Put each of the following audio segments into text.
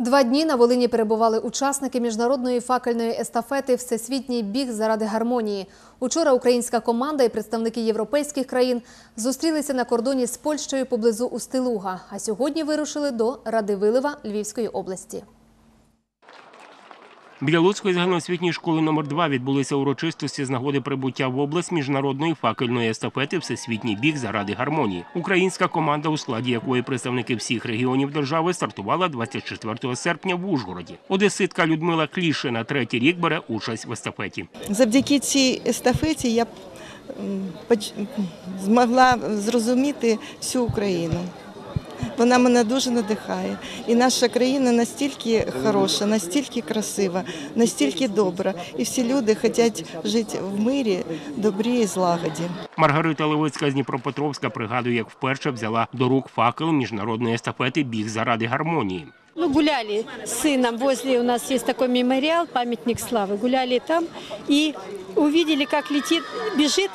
Два дні на Волині перебували учасники міжнародної факельної естафети Всесвітній біг заради гармонії. Учора українська команда і представники європейських країн зустрілися на кордоні з Польщею поблизу Устилуга, а сьогодні вирушили до Радивилива Львівської області. Біля Луцької загальноосвітньої школи номер 2 відбулися урочистості з нагоди прибуття в область міжнародної факельної естафети Всесвітній біг заради гармонії. Українська команда, у складі якої представники всіх регіонів держави, стартувала 24 серпня в Ужгороді. Одеситка Людмила Клішина третій рік бере участь в естафеті. Завдяки цій естафеті я змогла зрозуміти всю Україну. Вона мене дуже надихає. І наша країна настільки хороша, настільки красива, настільки добра. І всі люди хочуть жити в мирі, добрі і злагоді. Маргарита Левицька з Дніпропетровська пригадує, як вперше взяла до рук факел міжнародної естафети біг заради гармонії. Ну, гуляли с сыном возле, у нас есть такой мемориал, памятник славы. Гуляли там и увидели, как летит, бежит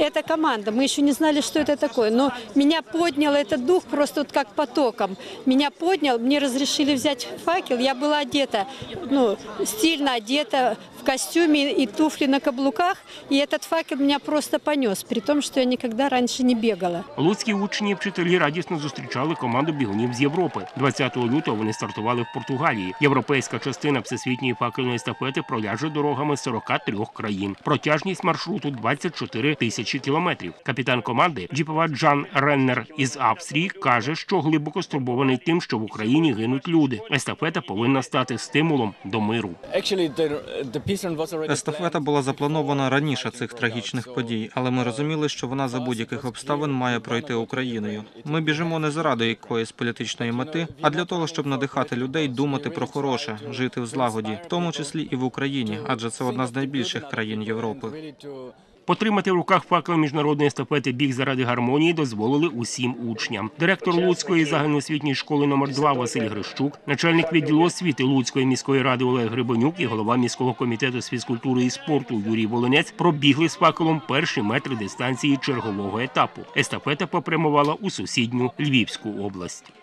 эта команда. Мы еще не знали, что это такое. Но меня поднял этот дух просто вот как потоком. Меня поднял, мне разрешили взять факел. Я была одета, ну, стильно одета, в костюме и туфли на каблуках. И этот факел меня просто понес, при том, что я никогда раньше не бегала. Луцькі учні і вчителі радісно зустрічали команду бігунів з Європи. 20 лютого вони стартували в Португалії. Європейська частина всесвітньої факельної естафети проляже дорогами 43 країн. Протяжність маршруту 24 тисячі кілометрів. Капітан команди Джіпова Джан Реннер із Австрії каже, що глибоко стурбований тим, що в Україні гинуть люди. Естафета повинна стати стимулом до миру. Естафета була запланована раніше цих трагічних подій, але ми розуміли, що вона за будь-яких обставин має пройти Україною. Ми біжимо не заради якоїсь політичної мети, а для того, щоб надихати людей думати про хороше, жити в злагоді, в тому числі і в Україні, адже це одна з найбільших країн Європи. Потримати в руках факел міжнародної естафети біг заради гармонії дозволили усім учням. Директор Луцької загальноосвітньої школи номер 2 Василь Грищук, начальник відділу освіти Луцької міської ради Олег Грибанюк і голова міського комітету з фізкультури і спорту Юрій Волинець пробігли з факелом перші метри дистанції чергового етапу. Естафета попрямувала у сусідню Львівську область.